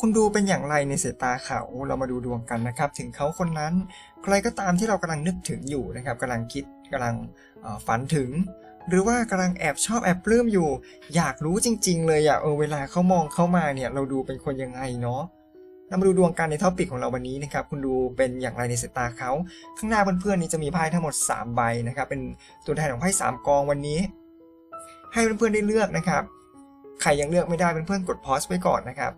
คุณดูเป็นอย่างไรในสายตาเขาเรามาดูดวงกันนะครับ ถึงเขาคนนั้น ใครก็ตามที่เรากำลังนึกถึงอยู่นะครับกำลังคิดกำลังฝันถึง หรือว่ากำลังแอบชอบแอบปลื้มอยู่ อยากรู้จริง ๆ เลยอะเออเวลาเขามองเข้ามาเนี่ยเราดูเป็นคนยังไงเนาะ เรามาดูดวงกันในท็อปิกของเราวันนี้นะครับ คุณดูเป็นอย่างไรในสายตาเขา ข้างหน้าเพื่อนๆนี้จะมีไพ่ทั้งหมด 3 ใบนะครับ เป็นตัวแทนของไพ่สามกองวันนี้ ให้เพื่อนๆได้เลือกนะครับ ใครยังเลือกไม่ได้เพื่อนๆกดพอสไว้ก่อนนะครับ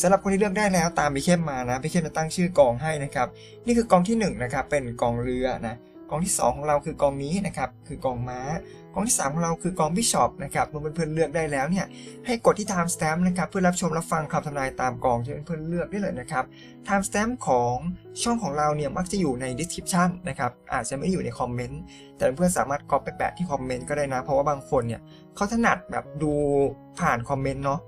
สำหรับคนที่เลือกได้แล้วตามพี่เข้มมานะพี่เข้มจะตั้งชื่อกองให้นะครับ นี่คือกองที่1นะครับเป็นกองเรือนะ กองที่ 2 ของเราคือกองนี้นะครับคือกองม้ากองที่ 3 ของเราคือกองบิชอปนะครับเมื่อเพื่อนๆเลือกได้แล้วเนี่ยให้กดที่ time stamp นะครับเพื่อรับชมรับฟังคำทำนายตามกองที่เพื่อนๆเลือกได้เลยนะครับ time stamp ของช่องของเราเนี่ยมักจะอยู่ใน description นะครับอาจจะไม่อยู่ในคอมเมนต์แต่เพื่อนๆสามารถก๊อปไปแปะที่คอมเมนต์ก็ได้นะ เพราะว่าบางคนเนี่ยเขาถนัดแบบดูผ่านคอมเมนต์เนาะ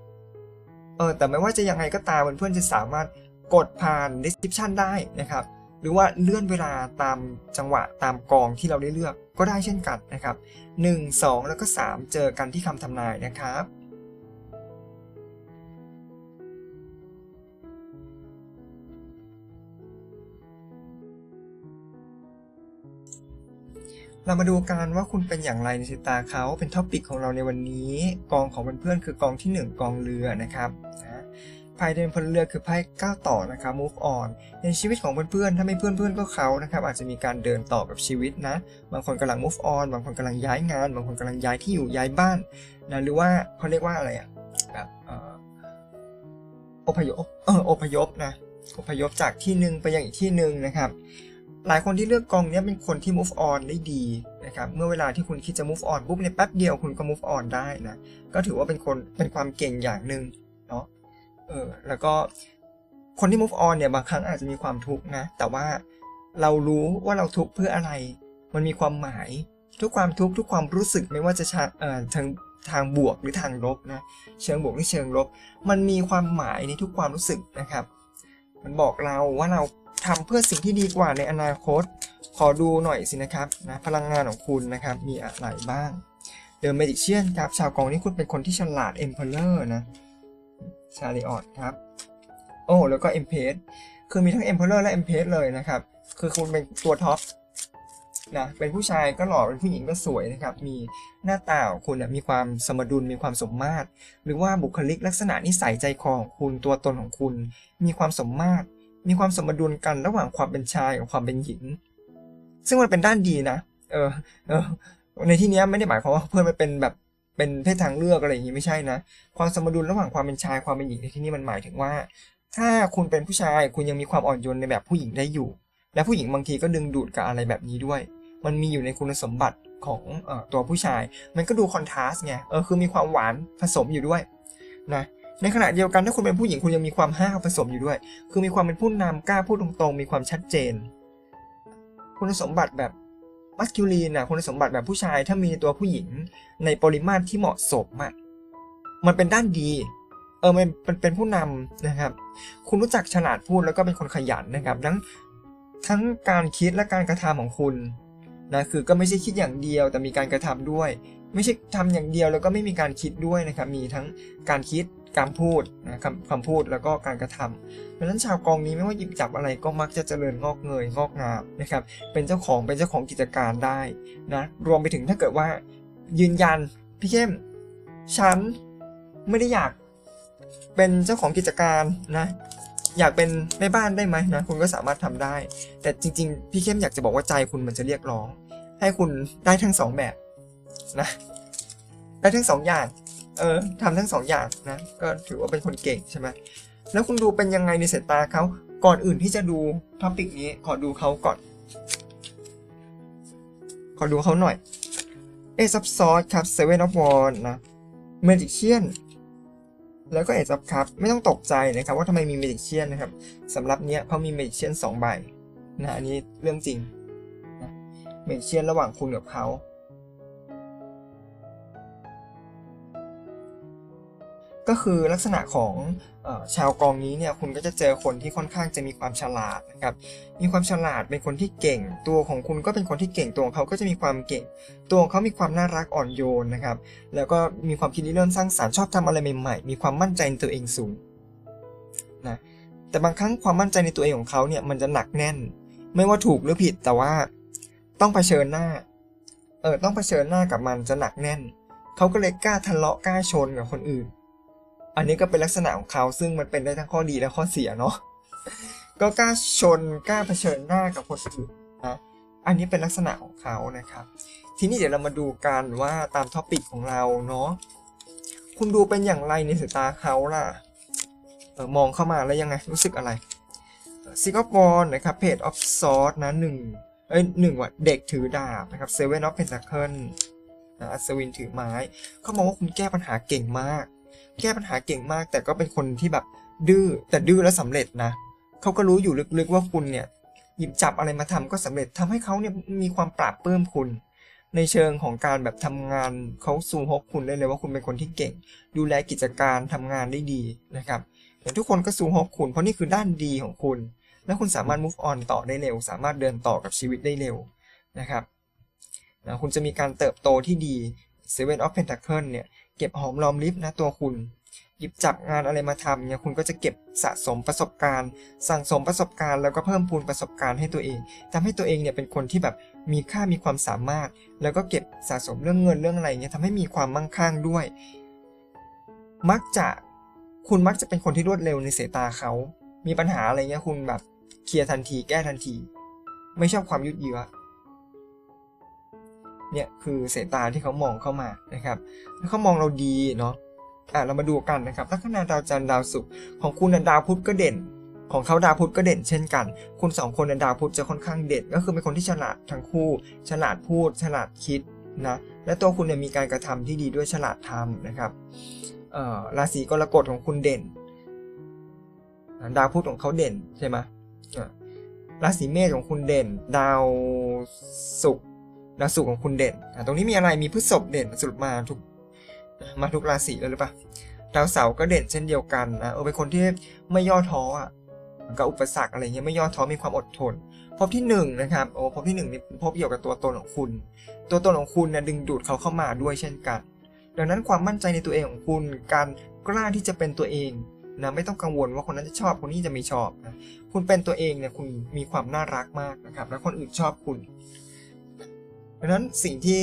เออแต่ไม่ว่าจะยังไงก็ตามเพื่อนๆจะสามารถกดผ่าน description ได้นะครับ หรือว่าเลื่อนเวลาตามจังหวะตามกองที่เราได้เลือกก็ได้เช่นกันนะครับ 1 2 แล้วก็ 3 เจอกันที่คำทำนายนะครับ เรามาดูกันว่าคุณเป็นอย่างไรในสายตาเขาเป็นท็อปิกของเราในวันนี้ กองของเพื่อนๆคือกองที่ 1 กองเรือนะครับ ไพ่เดินพลเรือคือไพ่ก้าวต่อนะครับ move on ในชีวิตของเพื่อนๆ ถ้าไม่เพื่อนๆ ก็เขานะครับ อาจจะมีการเดินต่อกับชีวิตนะ บางคนกำลัง move on บางคนกำลังย้ายงาน บางคนกำลังย้ายที่อยู่ย้ายบ้านนะหรือว่าเขาเรียกว่าอะไรอะแบบอพยพเอออพยพนะอพยพจากที่หนึ่งไปยังอีกที่หนึ่งนะครับหลายคนที่เลือกกองเนี้ยเป็นคนที่ move on ได้ดีนะครับเมื่อเวลาที่คุณคิดจะ move on ปุ๊บในแป๊บเดียวคุณก็ move on ได้นะก็ถือว่าเป็นคนเป็นความเก่งอย่างหนึ่ง เออแล้วก็คนที่ move on เนี่ยบางครั้งอาจจะมีความทุกข์นะ แต่ว่าเรารู้ว่าเราทุกข์เพื่ออะไร มันมีความหมาย ทุกความทุกข์ทุกความรู้สึกไม่ว่าจะชาเอ่อทางทางบวกหรือทางลบนะ เชิงบวกหรือเชิงลบ มันมีความหมายในทุกความรู้สึกนะครับ มันบอกเราว่าเราทำเพื่อสิ่งที่ดีกว่าในอนาคต ขอดูหน่อยสินะครับนะพลังงานของคุณนะครับมีอะไรบ้าง เดอะเมดิเชียนครับชาวกองนี้คุณเป็นคนที่ฉลาดเอ็มเพลเลอร์นะ ชาริออตครับ โอ้ แล้วก็เอ็มเพสคือมีทั้งเอ็มเพลเลอร์และเอ็มเพสเลยนะครับ คือคุณเป็นตัวท็อปนะเป็นผู้ชายก็หล่อเป็นผู้หญิงก็สวยนะครับ มีหน้าตาของคุณเนี่ยมีความสมดุลมีความสมมาตร หรือว่าบุคลิกลักษณะนิสัยใจคอของคุณตัวตนของคุณ มีความสมมาตร มีความสมดุลกันระหว่างความเป็นชายกับความเป็นหญิง ซึ่งมันเป็นด้านดีนะ เออเออในที่เนี้ยไม่ได้หมายความว่าเพื่อนมันเป็นแบบ เป็นเพศทางเลือกอะไรอย่างนี้ไม่ใช่นะ ความสมดุลระหว่างความเป็นชายความเป็นหญิงในที่นี้มันหมายถึงว่า ถ้าคุณเป็นผู้ชายคุณยังมีความอ่อนโยนในแบบผู้หญิงได้อยู่ และผู้หญิงบางทีก็ดึงดูดกับอะไรแบบนี้ด้วย มันมีอยู่ในคุณสมบัติของอตัวผู้ชาย มันก็ดูคอนทราสต์ไงเออคือมีความหวานผสมอยู่ด้วยนะในขณะเดียวกันถ้าคุณเป็นผู้หญิงคุณยังมีความห้าวผสมอยู่ด้วย คือมีความเป็นผู้นำกล้าพูดตรงๆ มีความชัดเจน คุณสมบัติแบบ มัสคิลีนนะคุณสมบัติแบบผู้ชายถ้ามีตัวผู้หญิงในปริมาตรที่เหมาะสมอะมันเป็นด้านดี เออมันมันเป็นผู้นำนะครับ คุณรู้จักฉลาดพูดแล้วก็เป็นคนขยันนะครับ ทั้งทั้งการคิดและการกระทำของคุณนะคือก็ไม่ใช่คิดอย่างเดียวแต่มีการกระทำด้วย ไม่ใช่ทำอย่างเดียวแล้วก็ไม่มีการคิดด้วยนะครับ มีทั้งการคิด การพูดนะคำคำพูดแล้วก็การกระทำเพราะฉะนั้นชาวกองนี้ไม่ว่าหยิบจับอะไรก็มักจะเจริญงอกเงยงอกงามนะครับ เป็นเจ้าของเป็นเจ้าของกิจการได้นะรวมไปถึงถ้าเกิดว่ายืนยันพี่เข้มฉันไม่ได้อยากเป็นเจ้าของกิจการนะอยากเป็นแม่บ้านได้ไหมนะคุณก็สามารถทำได้ แต่จริง ๆ พี่เข้มอยากจะบอกว่าใจคุณมันจะเรียกร้อง ให้คุณได้ทั้งสองแบบนะได้ทั้งสองอย่าง เออทำทั้งสองอย่างนะ ก็ถือว่าเป็นคนเก่งใช่ไหมแล้วคุณดูเป็นยังไงในสายตาเขา ก่อนอื่นที่จะดูท็อปิกนี้ขอดูเขาก่อน ขอดูเขาหน่อย เอซับซอสครับเซเว่นออฟวอนนะเมจิเชียนแล้วก็เอซับครับ ไม่ต้องตกใจนะครับ ว่าทำไมมีเมจิเชียนนะครับสำหรับเนี้ยเขามีเมจิเชียนสองใบนะอันนี้เรื่องจริงนะเมจิเชียนระหว่างคุณกับเขา ก็คือลักษณะของอชาวกองนี้เนี่ยคุณก็จะเจอคนที่ค่อนข้างจะมีความฉลาดนะครับ มีความฉลาดเป็นคนที่เก่ง ตัวของคุณก็เป็นคนที่เก่งตัวของเขาก็จะมีความเก่ง ตัวของเขามีความน่ารักอ่อนโยนนะครับ แล้วก็มีความคิดริเริ่มสร้างสารรค์ชอบทำอะไรใหม่ๆ มีความมั่นใจในตัวเองสูงนะแต่บางครั้งความมั่นใจในตัวเองของเขาเนี่ยมันจะหนักแน่น ไม่ว่าถูกหรือผิดแต่ว่าต้องเผชิญหน้าเออต้องเผชิญหน้ากับมันจะหนักแน่น เขาก็เลยกล้าทะเลาะกล้าชนกับคนอื่น อันนี้ก็เป็นลักษณะของเขาซึ่งมันเป็นได้ทั้งข้อดีและข้อเสียเนาะก็กล้าชนกล้าเผชิญหน้ากับคนอื่นนะอันนี้เป็นลักษณะของเขานะครับ ทีนี้เดี๋ยวเรามาดูกันว่าตามท็อปิกของเราเนาะคุณดูเป็นอย่างไรในสายตาเขาล่ะออมองเข้ามาแล้วยังไงรู้สึกอะไรซิกอฟบอลนะครับเพจออฟซอร์นะหนึ่งเอ้ยหนึ่งว่ะเด็กถือดาบนะครับเซเว่นออฟเพนทาเคิลนะอัศวินถือไม้ เขามองว่าคุณแก้ปัญหาเก่งมาก แก้ปัญหาเก่งมาก แต่ก็เป็นคนที่แบบดื้อแต่ดื้อแล้วสำเร็จนะเขาก็รู้อยู่ลึกๆว่าคุณเนี่ยหยิบจับอะไรมาทำก็สำเร็จทำให้เขาเนี่ยมีความปราบปลื้มคุณ ในเชิงของการแบบทำงานเขาซูฮกคุณได้เลยว่าคุณเป็นคนที่เก่ง ดูแลกิจการทำงานได้ดีนะครับอย่ทุกคนก็ซูฮกคุณ เพราะนี่คือด้านดีของคุณ และคุณสามารถ move on ต่อได้เร็ว สามารถเดินต่อกับชีวิตได้เร็วนะครับนะคุณจะมีการเติบโตที่ดี Seven of Pentacle เนี่ย เก็บหอมรอมริบนะตัวคุณ หยิบจับงานอะไรมาทำเนี่ยคุณก็จะเก็บสะสมประสบการณ์ สั่งสมประสบการณ์แล้วก็เพิ่มพูนประสบการณ์ให้ตัวเองทำให้ตัวเองเนี่ยเป็นคนที่แบบมีค่ามีความสามารถ แล้วก็เก็บสะสมเรื่องเงินเรื่องอะไรเนี่ยทำให้มีความมั่งคั่งด้วย มักจะคุณมักจะเป็นคนที่รวดเร็วในสายตาเขา มีปัญหาอะไรเงี้ยคุณแบบเคลียร์ทันทีแก้ทันที ไม่ชอบความยืดเยื้อ เนี่ยคือสายตาที่เขามองเข้ามานะครับ แล้วเขามองเราดีเนาะอะเรามาดูกันนะครับลัคนาดาวจันทร์ดาวศุกร์ของคุณน่ะดาวพุธก็เด่น ของเขาดาวพุธก็เด่นเช่นกัน คุณสองคนน่ะดาวพุธจะค่อนข้างเด่น ก็คือเป็นคนที่ฉลาดทั้งคู่ ฉลาดพูด ฉลาดคิดนะ และตัวคุณเนี่ยมีการกระทำที่ดีด้วยฉลาดทำนะครับเอ่อราศีกรกฎของคุณเด่น ดาวพุธของเขาเด่นใช่ไหมอ่ราศีเมษของคุณเด่น ดาวศุกร์ ดาศุกของคุณเด่นตรงนี้มีอะไรมีพฤษภเด่นสรุปมาทุกมาทุกราศีเลยหรือเปล่าดาวเสาร์ก็เด่นเช่นเดียวกันนะเออเป็นคนที่ไม่ย่อท้ออะกับอุปสรรคอะไรเงี้ยไม่ย่อท้อมีความอดทนพบที่หนึ่งนะครับโอ้พบที่หนึ่งนี่พบเกี่ยวกับตัวตนของคุณ ตัวตนของคุณเนี่ยดึงดูดเขาเข้ามาด้วยเช่นกัน ดังนั้นความมั่นใจในตัวเองของคุณ การกล้าที่จะเป็นตัวเองนะไม่ต้องกังวลว่าคนนั้นจะชอบคนนี้จะไม่ชอบนะคุณเป็นตัวเองเนี่ยคุณมีความน่ารักมากนะครับ และคนอื่นชอบคุณ ดังนั้นสิ่งที่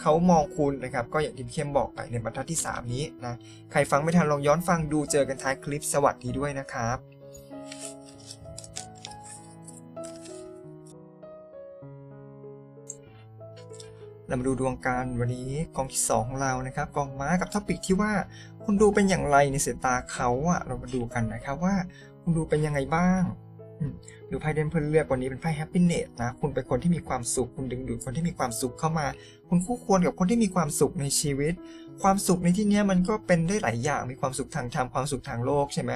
เขามองคุณนะครับ ก็อย่างที่เข้มบอกไปในบรรทัดที่ 3 นี้นะ ใครฟังไม่ทันลองย้อนฟังดูเจอกันท้ายคลิปสวัสดีด้วยนะครับเรามาดูดวงการวันนี้กองที่ 2 ของเรานะครับกองม้ากับท็อปิกที่ว่าคุณดูเป็นอย่างไรในสายตาเขาอะเรามาดูกันนะครับว่า คุณดูเป็นยังไงบ้าง หรือไพ่เด่นเพื่อนเลือกวันนี้เป็นไพ่แฮปปี้เนสนะ คุณเป็นคนที่มีความสุข คุณดึงดูดคนที่มีความสุขเข้ามา คุณคู่ควรกับคนที่มีความสุขในชีวิต ความสุขในที่นี้มันก็เป็นได้หลายอย่าง มีความสุขทางธรรม ความสุขทางโลกใช่ไหม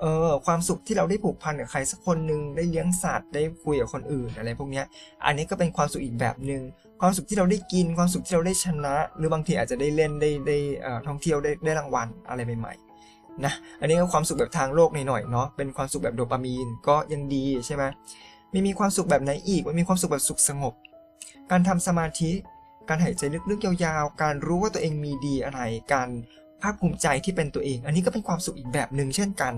เออความสุขที่เราได้ผูกพันกับใครสักคนหนึ่งได้เลี้ยงสัตว์ได้คุยกับคนอื่นอะไรพวกนี้อันนี้ก็เป็นความสุขอีกแบบหนึ่งความสุขที่เราได้กิน ความสุขที่เราได้ชนะ หรือบางทีอาจจะได้เล่นได้ได้อ่อท่องเที่ยวได้ได้รางวัลอะไรใหม่ๆ นะอันนี้ก็ความสุขแบบทางโลกหน่อยๆเนาะเป็นความสุขแบบโดปามีนก็ยังดีใช่ไหมไม่มีความสุขแบบไหนอีกมันมีความสุขแบบสุขสงบ การทำสมาธิ การหายใจลึกๆยาวๆ การรู้ว่าตัวเองมีดีอะไร การภาคภูมิใจที่เป็นตัวเอง อันนี้ก็เป็นความสุขอีกแบบหนึ่งเช่นกัน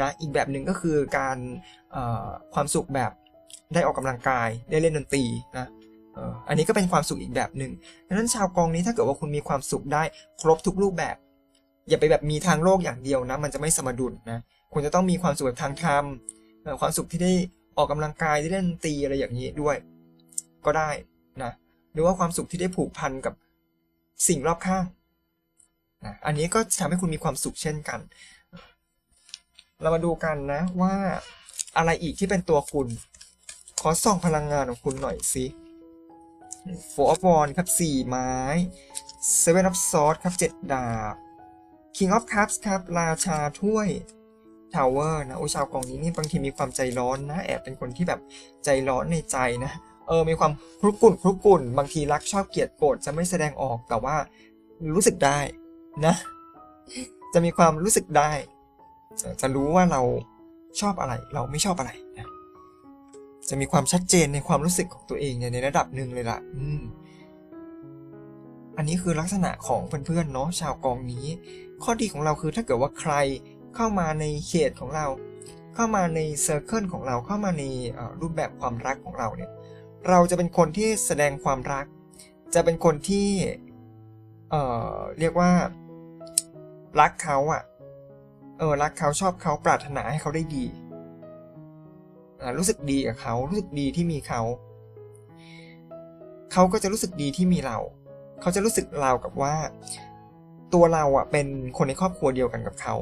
นะอีกแบบหนึ่งก็คือการความสุขแบบได้ออกกำลังกายได้เล่นดนตรีนะอันนี้ก็เป็นความสุขอีกแบบหนึ่งดังนั้นชาวกองนี้ถ้าเกิดว่าคุณมีความสุขได้ครบทุกรูปแบบ อย่าไปแบบมีทางโลกอย่างเดียวนะ มันจะไม่สมดุลนะคุณจะต้องมีความสุขแบบทางธรรมความสุขที่ได้ออกกำลังกายได้เล่นตีอะไรอย่างนี้ด้วย ก็ได้นะหรือว่าความสุขที่ได้ผูกพันกับสิ่งรอบข้างนะอันนี้ก็ทำให้คุณมีความสุขเช่นกัน เรามาดูกันนะว่าอะไรอีกที่เป็นตัวคุณ ขอส่องพลังงานของคุณหน่อยสิ Four of Wands ครับ 4 ไม้ Seven of Swords ครับ 7 ดาบ King of Cups ครับ ราชาถ้วย Tower นะ โอ้ชาวกองนี้นี่บางทีมีความใจร้อนนะ แอบเป็นคนที่แบบใจร้อนในใจนะ เออ มีความครุกุ่นครุกุ่น บางทีรักชอบเกลียดโกรธจะไม่แสดงออก แต่ว่ารู้สึกได้นะ จะมีความรู้สึกได้ จะรู้ว่าเราชอบอะไร เราไม่ชอบอะไรนะจะมีความชัดเจนในความรู้สึกของตัวเองในระดับหนึ่งเลยล่ะ อืม อันนี้คือลักษณะของเพื่อนๆเนาะชาวกองนี้ ข้อดีของเราคือถ้าเกิดว่าใครเข้ามาในเขตของเรา เข้ามาในเซอร์เคิลของเราเข้ามาในรูปแบบความรักของเราเนี่ยเราจะเป็นคนที่แสดงความรัก จะเป็นคนที่เอ่อเรียกว่า รักเขาอะเออรักเขาชอบเขาปรารถนาให้เขาได้ดีรู้สึกดีกับเขารู้สึกดีที่มีเขาเขาก็จะรู้สึกดีที่มีเรา เขาจะรู้สึกเรากับว่า ตัวเราอะเป็นคนในครอบครัวเดียวกันกับเขา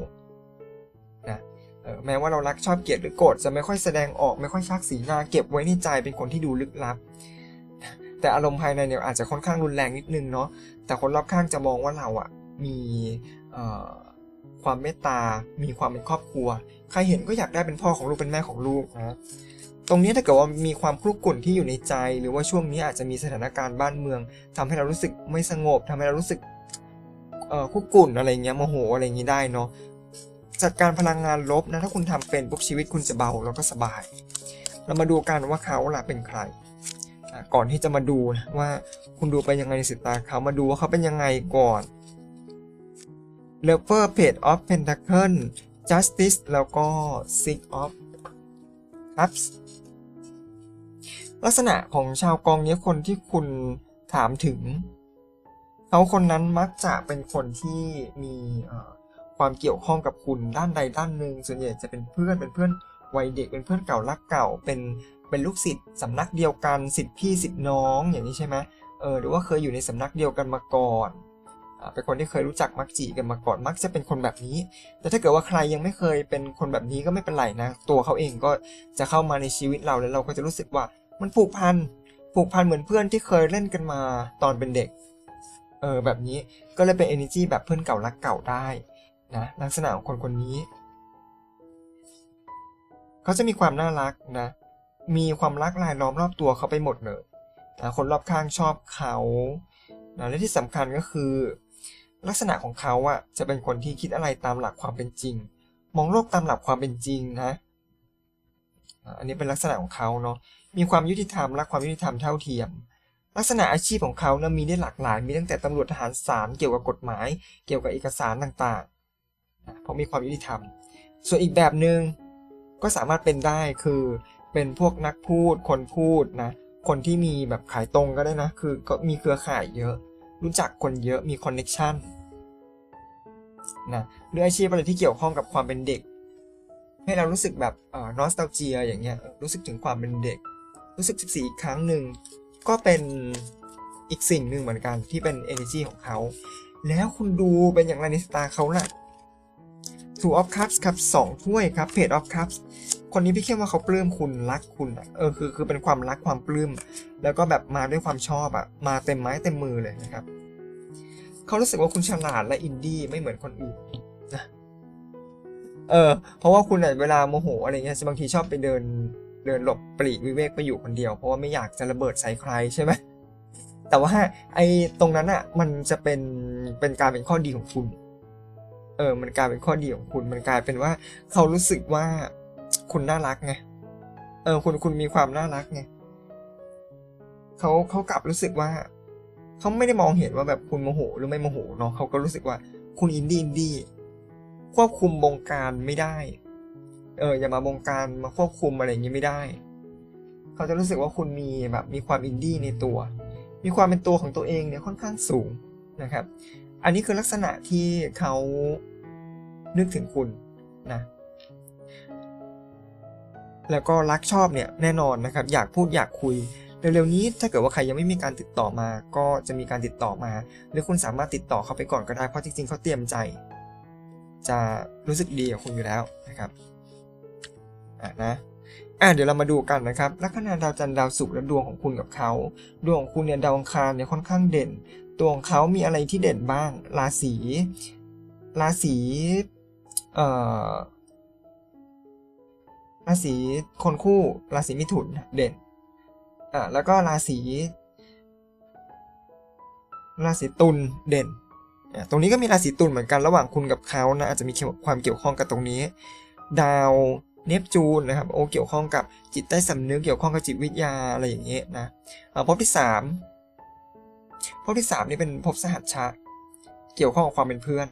นะแม้ว่าเรารักชอบเกลียดหรือโกรธจะไม่ค่อยแสดงออกไม่ค่อยชักสีหน้าเก็บไว้ในใจเป็นคนที่ดูลึกลับ แต่อารมณ์ภายในเนี่ยอาจจะค่อนข้างรุนแรงนิดนึงเนาะแต่คนรอบข้างจะมองว่าเราอะมีความเมตตา มีความเป็นครอบครัว ใครเห็นก็อยากได้เป็นพ่อของลูกเป็นแม่ของลูกนะ ตรงนี้ถ้าเกิดว่ามีความคลุกกลุ่นที่อยู่ในใจ หรือว่าช่วงนี้อาจจะมีสถานการณ์บ้านเมืองทำให้เรารู้สึกไม่สงบทำให้เรารู้สึก เอ่อคุกกุ่นอะไรเงี้ยโมโหอะไรอย่างงี้ได้เนาะจัดการพลังงานลบนะถ้าคุณทำเป็นปุ๊บชีวิตคุณจะเบาแล้วก็สบาย เรามาดูกันว่าเขาล่ะเป็นใคร ก่อนที่จะมาดูนะว่าคุณดูไปยังไงในสายตาเขามาดูว่าเขาเป็นยังไงก่อน Lover Page of Pentacle Justice แล้วก็ Six of Cups ลักษณะของชาวกองนี้คนที่คุณถามถึง เขาคนนั้นมักจะเป็นคนที่มีความเกี่ยวข้องกับคุณด้านใดด้านหนึ่งส่วนใหญ่จะเป็นเพื่อนเป็นเพื่อนวัยเด็กเป็นเพื่อนเก่ารักเก่า เป็นเป็นลูกศิษย์สำนักเดียวกันศิษย์พี่ศิษย์น้องอย่างนี้ใช่ไหมเออหรือว่าเคยอยู่ในสำนักเดียวกันมาก่อนเป็นคนที่เคยรู้จักมักจีกันมาก่อนมักจะเป็นคนแบบนี้ แต่ถ้าเกิดว่าใครยังไม่เคยเป็นคนแบบนี้ก็ไม่เป็นไรนะ ตัวเขาเองก็จะเข้ามาในชีวิตเราแล้วเราก็จะรู้สึกว่ามันผูกพันผูกพันเหมือนเพื่อนที่เคยเล่นกันมาตอนเป็นเด็ก เออแบบนี้ก็เลยเป็น energy แบบเพื่อนเก่ารักเก่าได้นะลักษณะของคนคนนี้ เขาจะมีความน่ารักนะมีความรักรายล้อมรอบตัวเขาไปหมดเลยนะคนรอบข้างชอบเขานะและที่สำคัญก็คือ ลักษณะของเขาอะจะเป็นคนที่คิดอะไรตามหลักความเป็นจริง มองโลกตามหลักความเป็นจริงนะอะอันนี้เป็นลักษณะของเขาเนาะมีความยุติธรรมและความยุติธรรมเท่าเทียม ลักษณะอาชีพของเขานะมีได้หลากหลาย มีตั้งแต่ตำรวจทหารศาลเกี่ยวกับกฎหมาย เกี่ยวกับเอกสารต่างๆ เพราะมีความยุติธรรม ส่วนอีกแบบหนึ่งก็สามารถเป็นได้คือเป็นพวกนักพูด คนพูดนะ คนที่มีแบบขายตรงก็ได้นะ คือก็มีเครือข่ายเยอะ รู้จักคนเยอะ มีคอนเน็ชันนะหรืออาชีพอะไรที่เกี่ยวข้องกับความเป็นเด็ก ให้เรารู้สึกแบบนอสตาเจียอย่างเงี้ย รู้สึกถึงความเป็นเด็ก รู้สึก 14 อีกครั้งหนึ่ง ก็เป็นอีกสิ่งหนึ่งเหมือนกันที่เป็น energy ของเขา แล้วคุณดูเป็นอย่างไรในสตาร์เขาล่ะ Two of Cups ครับสองถ้วยครับ Page of Cups คนนี้พี่เข้มว่าเขาปลื้มคุณรักคุณเออคือคือเป็นความรักความปลื้มแล้วก็แบบมาด้วยความชอบอะมาเต็มไม้เต็มมือเลยนะครับเขารู้สึกว่าคุณฉลาดและอินดี้ไม่เหมือนคนอื่นนะเออเพราะว่าคุณเวลาโมโหอะไรเงี้ยบางทีชอบไปเดิน เดินหลบปลีกวิเวกไปอยู่คนเดียว เพราะว่าไม่อยากจะระเบิดใส่ใครใช่ไหมแต่ว่าไอ้ตรงนั้นอะ มันจะเป็นเป็นการเป็นข้อดีของคุณ เออ มันกลายเป็นข้อดีของคุณ มันกลายเป็นว่าเขารู้สึกว่าคุณน่ารักไงเออ คุณคุณมีความน่ารักไงเขาเขากลับรู้สึกว่าเขาไม่ได้มองเห็นว่าแบบคุณโมโหหรือไม่โมโหเนาะเขาก็รู้สึกว่าคุณอินดี้อินดี้ควบคุมบงการไม่ได้ เอออย่ามาบงการมาควบคุมอะไรอย่างนี้ไม่ได้ เขาจะรู้สึกว่าคุณมีแบบมีความอินดี้ในตัว มีความเป็นตัวของตัวเองเนี่ยค่อนข้างสูงนะครับ อันนี้คือลักษณะที่เขานึกถึงคุณนะแล้วก็รักชอบเนี่ยแน่นอนนะครับ อยากพูดอยากคุยเร็วๆนี้ถ้าเกิดว่าใครยังไม่มีการติดต่อมา ก็จะมีการติดต่อมา หรือคุณสามารถติดต่อเขาไปก่อนก็ได้เพราะจริงๆเขาเตรียมใจ จะรู้สึกดีกับคุณอยู่แล้วนะครับะนะอะเดี๋ยวเรามาดูกันนะครับลัคนาดาวจันทร์ดาวศุกร์และดวงของคุณกับเขาดวงของคุณเนี่ยดาวอังคารเนี่ยค่อนข้างเด่น ตัวของเขามีอะไรที่เด่นบ้าง ราศีราศีเอ่อราศีคนคู่ราศีมิถุนเด่นอะแล้วก็ราศีราศีตุลเด่นตรงนี้ก็มีราศีตุลเหมือนกันระหว่างคุณกับเขานะอาจจะมีความเกี่ยวข้องกับตรงนี้ ดาว เนปจูนนะครับโอเกี่ยวข้องกับจิตใต้สำนึกเกี่ยวข้องกับจิตวิทยาอะไรอย่างเงี้ยนะภพที่สามภพที่สามนี่เป็นภพสหัชชะ เกี่ยวข้องกับความเป็นเพื่อน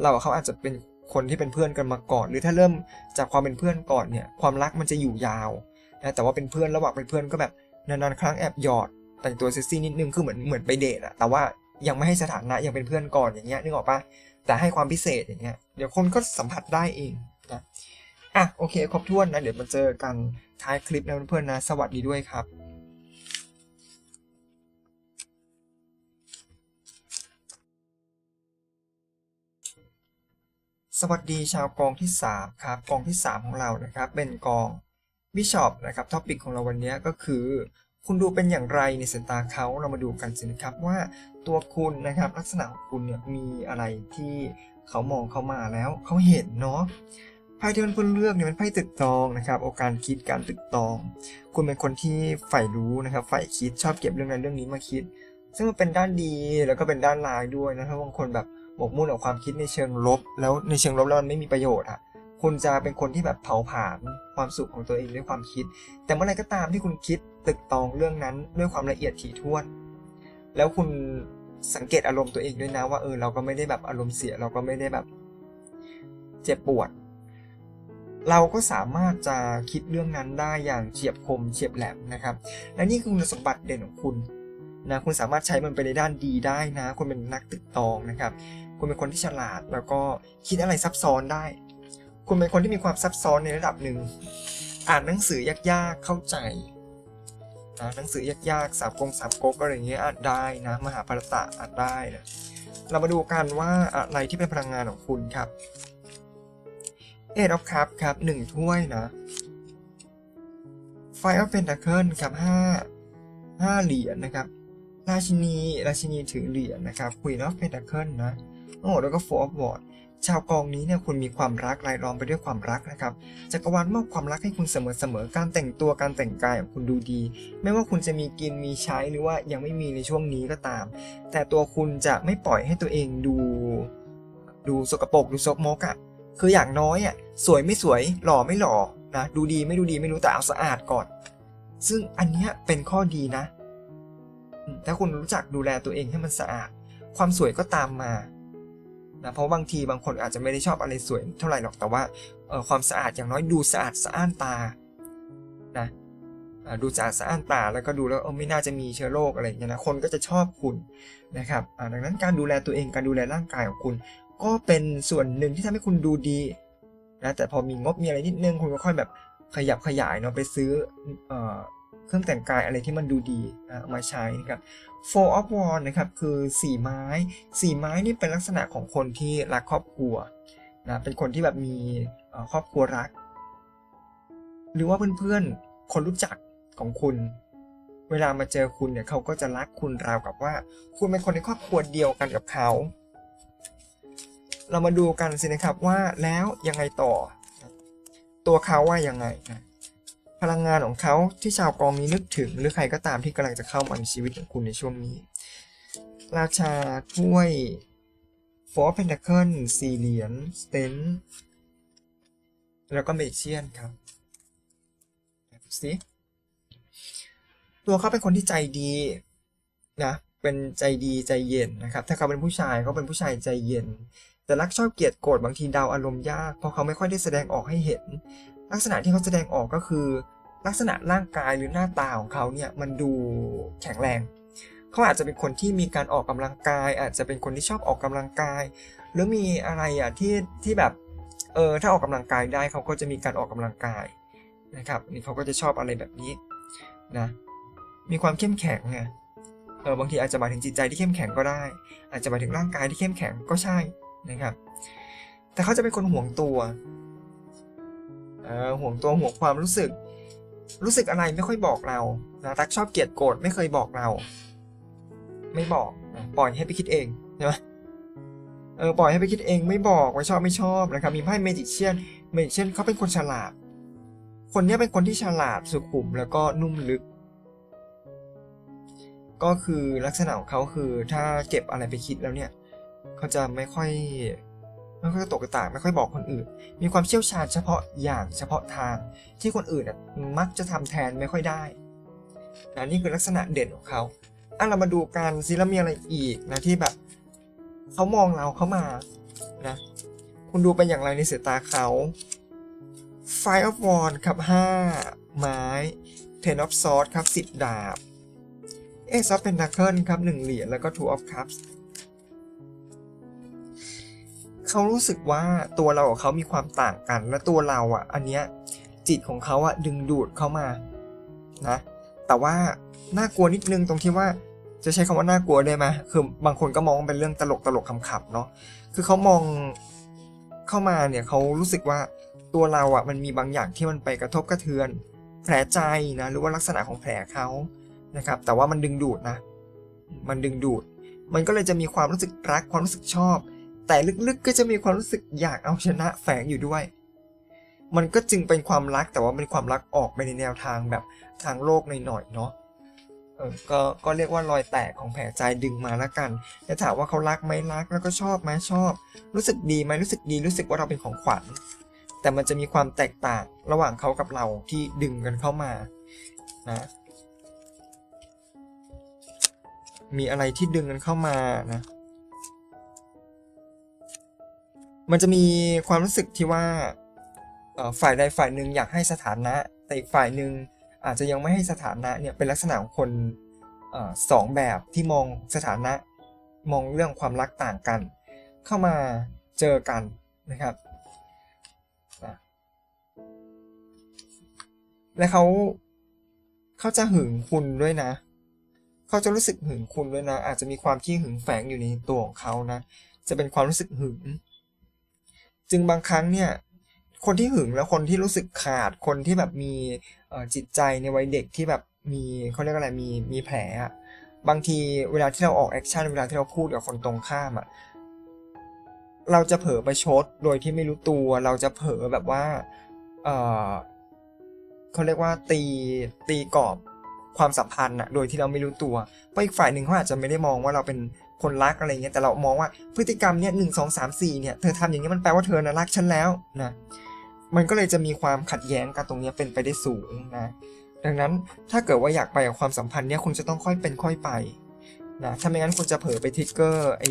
เรากับเขาอาจจะเป็นคนที่เป็นเพื่อนกันมาก่อน หรือถ้าเริ่มจากความเป็นเพื่อนก่อนเนี่ยความรักมันจะอยู่ยาวนะแต่ว่าเป็นเพื่อนระหว่างเป็นเพื่อนก็แบบนานๆครั้งแอบหยอดแต่งตัวเซ็กซี่นิดนึงคือเหมือนเหมือนไปเดทอะแต่ว่ายังไม่ให้สถานะยังเป็นเพื่อนก่อนอย่างเงี้ยนึกออกปะแต่ให้ความพิเศษอย่างเงี้ยเดี๋ยวคนก็สัมผัสได้เอง อะโอเคครบถ้วนนะ เดี๋ยวมาเจอกันท้ายคลิปนะเพื่อนๆนะ สวัสดีด้วยครับสวัสดีชาวกองที่ 3 ครับ กองที่ 3 ของเรานะครับ เป็นกองบิชอปนะครับท็อปิกของเราวันนี้ก็คือ คุณดูเป็นอย่างไรในสายตาเขาเรามาดูกันสินะครับว่าตัวคุณนะครับลักษณะของคุณเนี่ยมีอะไรที่เขามองเข้ามาแล้วเขาเห็นเนาะ พ่ที่เพื่อนเลือกเนี่ยเป็นไพ่ตึกตองนะครับโอการคิดการตึกตอง คุณเป็นคนที่ใฝ่รู้นะครับใฝ่คิดชอบเก็บเรื่องนั้นเรื่องนี้มาคิด ซึ่งมันเป็นด้านดีแล้วก็เป็นด้านร้ายด้วยนะถ้าบางคนแบบหมกมุ่นกับความคิดในเชิงลบ แล้วในเชิงลบแล้วมันไม่มีประโยชน์อะคุณจะเป็นคนที่แบบเผาผลาญความสุขของตัวเองด้วยความคิด แต่เมื่อไรก็ตามที่คุณคิดตึกตองเรื่องนั้นด้วยความละเอียดถี่ถ้วน แล้วคุณสังเกตอารมณ์ตัวเองด้วยนะว่าเออเราก็ไม่ได้แบบอารมณ์เสียเราก็ไม่ได้แบบ เจ็บปวด เราก็สามารถจะคิดเรื่องนั้นได้อย่างเฉียบคมเฉียบแหลมนะครับ และนี่คือคุณสมบัติเด่นของคุณนะคุณสามารถใช้มันไปในด้านดีได้นะคุณเป็นนักตึกตองนะครับ คุณเป็นคนที่ฉลาดแล้วก็คิดอะไรซับซ้อนได้ คุณเป็นคนที่มีความซับซ้อนในระดับหนึ่ง อ่านหนังสือยากๆเข้าใจนะหนังสือยากๆสามกงสามก๊กอะไรอย่างเงี้ยอ่านได้นะมหาภารตะอ่านได้นะเรามาดูกันว่าอะไรที่เป็นพลังงานของคุณครับ เอ็ดออฟคัพครับหนึ่งถ้วยนะไฟออฟเพนทาเคิลครับห้าห้าเหรียญนะครับ ราชินี ราชินีถือเหรียญนะครับ Queen of Pentacle นะ โอ้แล้วก็ Four of Wands ชาวกองนี้เนี่ยคุณมีความรักรายล้อมไปด้วยความรักนะครับจักรวาลมอบความรักให้คุณเสมอๆการแต่งตัวการแต่งกายของคุณดูดี ไม่ว่าคุณจะมีกินมีใช้หรือว่ายังไม่มีในช่วงนี้ก็ตาม แต่ตัวคุณจะไม่ปล่อยให้ตัวเองดู ดูสกปรกดูซกมกอะ่ะ คืออย่างน้อยอะสวยไม่สวยหล่อไม่หล่อนะดูดีไม่ดูดีไม่รู้แต่เอาสะอาดก่อน ซึ่งอันเนี้ยเป็นข้อดีนะถ้าคุณรู้จักดูแลตัวเองให้มันสะอาด ความสวยก็ตามมานะเพราะบางทีบางคนอาจจะไม่ได้ชอบอะไรสวยเท่าไหร่หรอกแต่ว่าออความสะอาดอย่างน้อยดูสะอาดสะอ้านตานะดูสะอาดสะอ้านตาแล้วก็ดูแล้วไม่น่าจะมีเชื้อโรคอะไรอย่างเงี้ยนะคนก็จะชอบคุณนะครับดังนั้นการดูแลตัวเองการดูแลร่างกายของคุณ ก็เป็นส่วนหนึ่งที่ทำให้คุณดูดีนะแต่พอมีงบมีอะไรนิดนึงคุณก็ค่อยแบบขยับขยายเนาะไปซื้อเอ่อเครื่องแต่งกายอะไรที่มันดูดีนะมาใช้นะครับ Four of Wands นะครับคือสี่ไม้สี่ไม้นี่เป็นลักษณะของคนที่รักครอบครัวนะเป็นคนที่แบบมีเอ่อครอบครัวรัก หรือว่าเพื่อนๆคนรู้จักของคุณ เวลามาเจอคุณเนี่ยเขาก็จะรักคุณราวกับว่า คุณเป็นคนในครอบครัวเดียวกันกับเขา เรามาดูกันสินะครับว่าแล้วยังไงต่อ ตัวเขาว่ายังไงนะพลังงานของเขาที่ชาวกองนี้นึกถึง หรือใครก็ตามที่กำลังจะเข้ามาในชีวิตของคุณในช่วงนี้ ราชาถ้วย Four of Pentacles สี่เหรียญสเตนแล้วก็เมเชียนครับดูสิตัวเขาเป็นคนที่ใจดีนะเป็นใจดีใจเย็นนะครับ ถ้าเขาเป็นผู้ชายเขาเป็นผู้ชายใจเย็น แต่รักชอบเกลียดโกรธบางทีเดาอารมณ์ยากเพราะเขาไม่ค่อยได้แสดงออกให้เห็น ลักษณะที่เขาแสดงออกก็คือ ลักษณะร่างกายหรือหน้าตาของเขาเนี่ยมันดูแข็งแรง เขาอาจจะเป็นคนที่มีการออกกำลังกาย อาจจะเป็นคนที่ชอบออกกำลังกาย หรือมีอะไรอะที่ที่แบบเออถ้าออกกำลังกายได้เขาก็จะมีการออกกำลังกายนะครับนี่เขาก็จะชอบอะไรแบบนี้นะมีความเข้มแข็งไงเออบางทีอาจจะหมายถึงจิตใจที่เข้มแข็งก็ได้ อาจจะหมายถึงร่างกายที่เข้มแข็งก็ใช่ นะครับ แต่เขาจะเป็นคนห่วงตัวห่วงตัวห่วงความรู้สึก รู้สึกอะไรไม่ค่อยบอกเรานะรักชอบเกลียดโกรธไม่เคยบอกเรา ไม่บอกปล่อยให้ไปคิดเองใช่ไหมเออปล่อยให้ไปคิดเองไม่บอกว่าชอบไม่ชอบนะครับ มีไพ่เมจิเชียนเมจิเชียนเขาเป็นคนฉลาด คนนี้เป็นคนที่ฉลาดสุขุมแล้วก็นุ่มลึก ก็คือลักษณะของเขาคือถ้าเก็บอะไรไปคิดแล้วเนี่ย เขาจะไม่ค่อยไม่ค่อยกระตกกระตากไม่ค่อยบอกคนอื่น มีความเชี่ยวชาญเฉพาะอย่างเฉพาะทางที่คนอื่นน่ะมักจะทำแทนไม่ค่อยได้นะนี่คือลักษณะเด่นของเขาอะเรามาดูกันซิแล้วมีอะไรอีกนะที่แบบเขามองเราเขามานะคุณดูเป็นอย่างไรในสายตาเขา Five of Wand ครับ 5 ไม้ Ten of Swords ครับ 10 ดาบ Ace of Pentacles ครับ 1 เหรียญแล้วก็ Two of Cups เขารู้สึกว่าตัวเรากับเขามีความต่างกัน และตัวเราอะ อันเนี้ยจิตของเขาอะดึงดูดเข้ามานะแต่ว่าน่ากลัวนิดนึงตรงที่ว่าจะใช้คำว่าน่ากลัวได้ไหมคือบางคนก็มองเป็นเรื่องตลกตลกขำๆเนาะคือเขามองเข้ามาเนี่ยเขารู้สึกว่าตัวเราอะมันมีบางอย่างที่มันไปกระทบกระเทือน แผลใจนะหรือว่าลักษณะของแผลเขานะครับ แต่ว่ามันดึงดูดนะ มันดึงดูด มันก็เลยจะมีความรู้สึกรักความรู้สึกชอบ แต่ลึกๆก็จะมีความรู้สึกอยากเอาชนะแฝงอยู่ด้วย มันก็จึงเป็นความรักแต่ว่าเป็นความรักออกไปในแนวทางแบบทางโลกหน่อยๆเนาะเออก็ก็เรียกว่ารอยแตกของแผลใจดึงมาแล้วกันแต่ถามว่าเขารักไหมรักแล้วก็ชอบไหมชอบ รู้สึกดีไหมรู้สึกดีรู้สึกว่าเราเป็นของขวัญ แต่มันจะมีความแตกต่างระหว่างเขากับเราที่ดึงกันเข้ามานะมีอะไรที่ดึงกันเข้ามานะ มันจะมีความรู้สึกที่ว่าฝ่ายใดฝ่ายหนึ่งอยากให้สถานะ แต่อีกฝ่ายหนึ่งอาจจะยังไม่ให้สถานะเนี่ยเป็นลักษณะของคนอสองแบบที่มองสถานะมองเรื่องความรักต่างกัน เข้ามาเจอกันนะครับและเขาเขาจะหึงคุณด้วยนะ เขาจะรู้สึกหึงคุณด้วยนะ อาจจะมีความขี้หึงแฝงอยู่ในตัวของเขานะ จะเป็นความรู้สึกหึง จึงบางครั้งเนี่ยคนที่หึงแล้วคนที่รู้สึกขาดคนที่แบบมีจิตใจในวัยเด็กที่แบบมีเขาเรียกอะไรมีมีแผลอะบางทีเวลาที่เราออกแอคชั่นเวลาที่เราพูดกับคนตรงข้ามอะเราจะเผลอไปชดโดยที่ไม่รู้ตัว เราจะเผลอแบบว่าเออเขาเรียกว่าตีตีกรอบความสัมพันธ์อะโดยที่เราไม่รู้ตัวเพราะอีกฝ่ายหนึ่งเขาอาจจะไม่ได้มองว่าเราเป็น คนรักอะไรเงี้ยแต่เรามองว่าพฤติกรรมเนี้ยหนึ่งสองสามสี่เนี่ยเธอทำอย่างนี้มันแปลว่าเธอนะรักฉันแล้วนะมันก็เลยจะมีความขัดแย้งกันตรงเนี้ยเป็นไปได้สูงนะดังนั้นถ้าเกิดว่าอยากไปกับความสัมพันธ์เนี้ยคุณจะต้องค่อยเป็นค่อยไปนะถ้าไม่งั้นคุณจะเผลอไปทิกเกอร์ไอ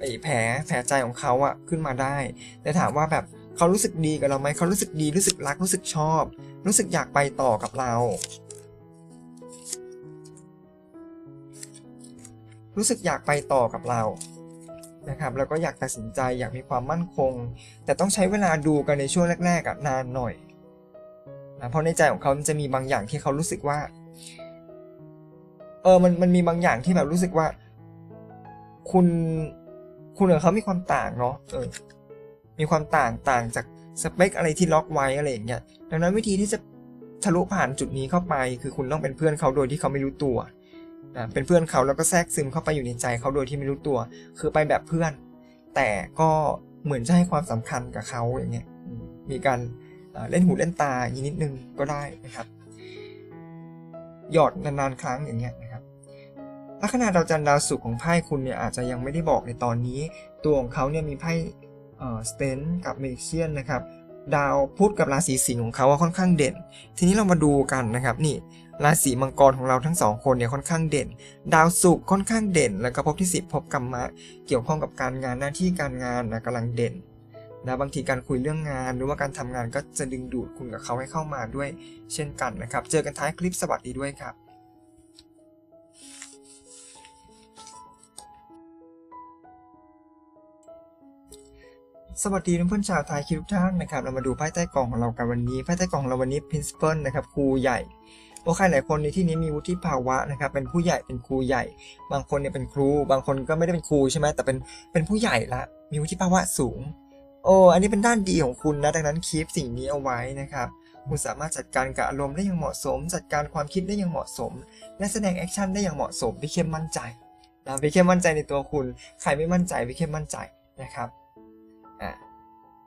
ไอแผลแผลใจของเขาอะขึ้นมาได้ แต่ถามว่าแบบเขารู้สึกดีกับเราไหมเขารู้สึกดีรู้สึกรักรู้สึกชอบ รู้สึกอยากไปต่อกับเรา รู้สึกอยากไปต่อกับเรานะครับแล้วก็อยากตัดสินใจอยากมีความมั่นคง แต่ต้องใช้เวลาดูกันในช่วงแรกๆอะนานหน่อยนะเพราะในใจของเขามันจะมีบางอย่างที่เขารู้สึกว่าเออมันมันมีบางอย่างที่แบบรู้สึกว่า คุณคุณกับเขามีความต่างเนาะเออมีความต่างต่างจากสเปคอะไรที่ล็อกไว้อะไรอย่างเงี้ยดังนั้นวิธีที่จะทะลุผ่านจุดนี้เข้าไป คือคุณต้องเป็นเพื่อนเขาโดยที่เขาไม่รู้ตัว เป็นเพื่อนเขาแล้วก็แทรกซึมเข้าไปอยู่ในใจเขาโดยที่ไม่รู้ตัว คือไปแบบเพื่อน แต่ก็เหมือนจะให้ความสำคัญกับเขาอย่างเงี้ยมีการเล่นหูเล่นตาอย่างนี้นิดนึงก็ได้นะครับ หยอดนานๆครั้งอย่างเงี้ยนะครับลัคนาดาวจันทร์ดาวศุกร์ของไพ่คุณเนี่ยอาจจะยังไม่ได้บอกในตอนนี้ ตัวของเขาเนี่ยมีไพ่สเตนกับเมเชียนนะครับ ดาวพุธกับราศีสิงห์ของเขาว่าค่อนข้างเด่น ทีนี้เรามาดูกันนะครับนี่ ราศีมังกรของเราทั้งสองคนเนี่ยค่อนข้างเด่น ดาวศุกร์ค่อนข้างเด่น แล้วก็พบที่ 10 พบกรรมะ เกี่ยวข้องกับการงานหน้าที่การงานนะกำลังเด่นนะบางทีการคุยเรื่องงานหรือว่าการทำงานก็จะดึงดูดคุณกับเขาให้เข้ามาด้วย เช่นกันนะครับ เจอกันท้ายคลิปสวัสดีด้วยครับสวัสดีเพื่อนชาวไทยคิดทุกท่านนะครับ เรามาดูไพ่ใต้กล่องของเรากันวันนี้ไพ่ใต้กล่องของเราวันนี้ principal นะครับครูใหญ่ โอเครหลายคนในที่นี้มีวุฒิภาวะนะครับเป็นผู้ใหญ่เป็นครูใหญ่ บางคนเนี่ยเป็นครู บางคนก็ไม่ได้เป็นครูใช่ไหมแต่เป็นเป็นผู้ใหญ่ละมีวุฒิภาวะสูง โอ้อันนี้เป็นด้านดีของคุณนะดังนั้นคีปสิ่งนี้เอาไว้นะครับคุณสามารถจัดการกับอารมณ์ได้อย่างเหมาะสม จัดการความคิดได้อย่างเหมาะสม และแสดงแอคชั่นได้อย่างเหมาะสมพี่เข้มมั่นใจนะพี่เข้มมั่นใจในตัวคุณ ใครไม่มั่นใจพี่เข้มมั่นใจนะครับอะ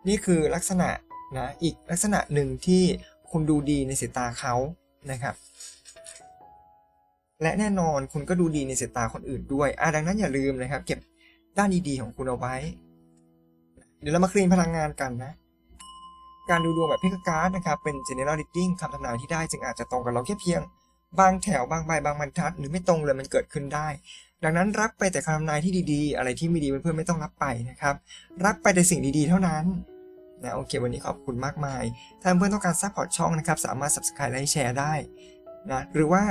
นี่คือลักษณะนะอีกลักษณะหนึ่งที่คุณดูดีในสายตาเขา นะครับ และแน่นอนคุณก็ดูดีในสายตาคนอื่นด้วยอะดังนั้นอย่าลืมนะครับ เก็บด้านดีๆของคุณเอาไว้ เดี๋ยวเรามาคลีนพลังงานกันนะ การดูดวงแบบพิกการ์ดนะครับ เป็น general reading คำทำนายที่ได้จึงอาจจะตรงกับเราแค่เพียง บางแถวบางใบบางบรรทัด หรือไม่ตรงเลยมันเกิดขึ้นได้ ดังนั้นรับไปแต่คำทำนายที่ดีๆ อะไรที่ไม่ดีเพื่อนๆไม่ต้องรับไปนะครับ รับไปแต่สิ่งดีๆ เท่านั้น นะโอเค วันนี้ขอบคุณมากมาย ถ้าเพื่อนต้องการซัพพอร์ตช่องนะครับ สามารถ subscribe และแชร์ได้นะหรือว่า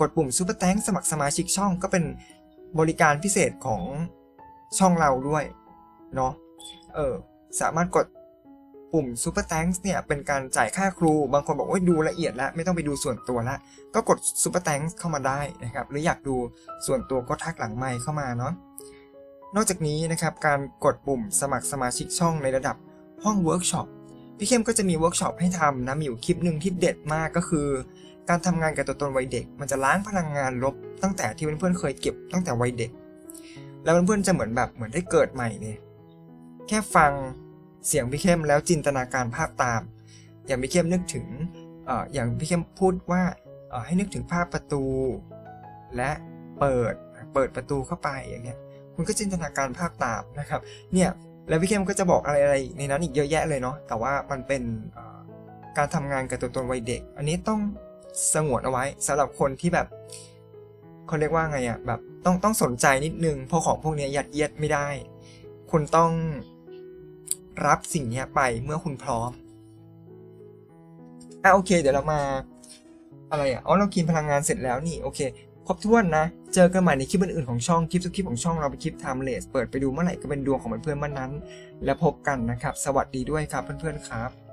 กดปุ่ม Super Thank สมัครสมาชิกช่องก็เป็นบริการพิเศษของช่องเราด้วยเนาะเออสามารถกดปุ่ม Super Thanks เนี่ยเป็นการจ่ายค่าครู บางคนบอกว่าดูละเอียดแล้วไม่ต้องไปดูส่วนตัวละ ก็กด Super Thanks เข้ามาได้นะครับ หรืออยากดูส่วนตัวก็ทักหลังไมค์เข้ามาเนาะนอกจากนี้นะครับการกดปุ่มสมัครสมาชิกช่องในระดับ ห้องเวิร์กช็อปพี่เข้มก็จะมีเวิร์กช็อปให้ทำนะมีอยู่คลิปหนึ่งที่เด็ดมากก็คือ การทำงานกับตัวตนวัยเด็ก มันจะล้างพลังงานลบตั้งแต่ที่เพื่อนๆเคยเก็บตั้งแต่วัยเด็ก แล้วเพื่อนๆจะเหมือนแบบเหมือนได้เกิดใหม่เนี่ยแค่ฟังเสียงพี่เข้มแล้วจินตนาการภาพตาม อย่างพี่เข้มนึกถึงอย่างพี่เข้มพูดว่าให้นึกถึงภาพประตู และเปิดเปิดประตูเข้าไปอย่างเงี้ยคุณก็จินตนาการภาพตามนะครับ เนี่ย แล้วพี่เข้มก็จะบอกอะไรอะไรในนั้นอีกเยอะแยะเลยเนาะแต่ว่ามันเป็นการทำงานกับตัวตนวัยเด็ก อันนี้ต้องสงวนเอาไว้สำหรับคนที่แบบเขาเรียกว่าไงอะแบบต้องต้องสนใจนิดนึงเพราะของพวกนี้ยยัดเยียดไม่ได้ คุณต้องรับสิ่งนี้ไปเมื่อคุณพร้อมอะโอเค เดี๋ยวเรามาอะไรอะอ๋อเรากินพลังงานเสร็จแล้วนี่โอเค ครบถ้วนนะ เจอกันใหม่ในคลิปอื่นๆของช่องคลิปทุกคลิปของช่องเราเป็นคลิป timeless เปิดไปดูเมื่อไหร่ก็เป็นดวงของเพื่อนๆเมื่อนั้น แล้วพบกันนะครับ สวัสดีด้วยครับเพื่อนๆครับ